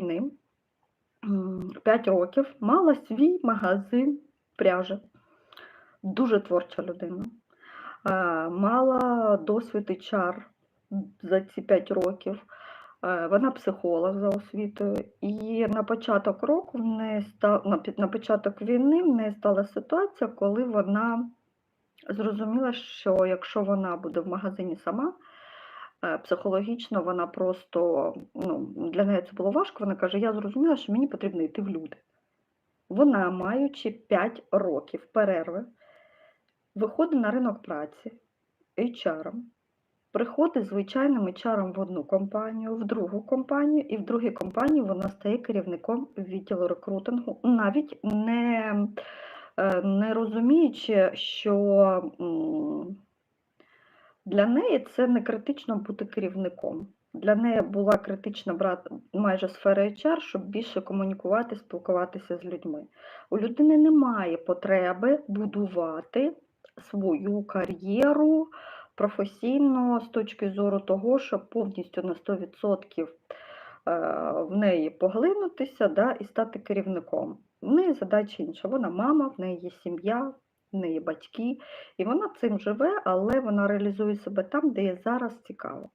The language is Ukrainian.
війни, 5 років, мала свій магазин пряжі. Дуже творча людина. Е, Мала досвід і чар за ці 5 років. Е, Вона психолог за освітою, і на початок року в неї ста- на початок війни в неї стала ситуація, коли вона зрозуміла, що якщо вона буде в магазині сама, психологічно вона просто ну, для неї це було важко. Вона каже: Я зрозуміла, що мені потрібно йти в люди. Вона, маючи 5 років перерви, виходить на ринок праці HR, приходить звичайним HR в одну компанію, в другу компанію, і в другій компанії вона стає керівником відділу рекрутингу, навіть не, е, не розуміючи, що для неї це не критично бути керівником. Для неї була критична брати майже сфера HR, щоб більше комунікувати, спілкуватися з людьми. У людини немає потреби будувати свою кар'єру професійно з точки зору того, щоб повністю на 100% е, в неї поглинутися да, і стати керівником. В неї задача інша. Вона мама, в неї є сім'я, в неї батьки, і вона цим живе, але вона реалізує себе там, де є зараз цікаво.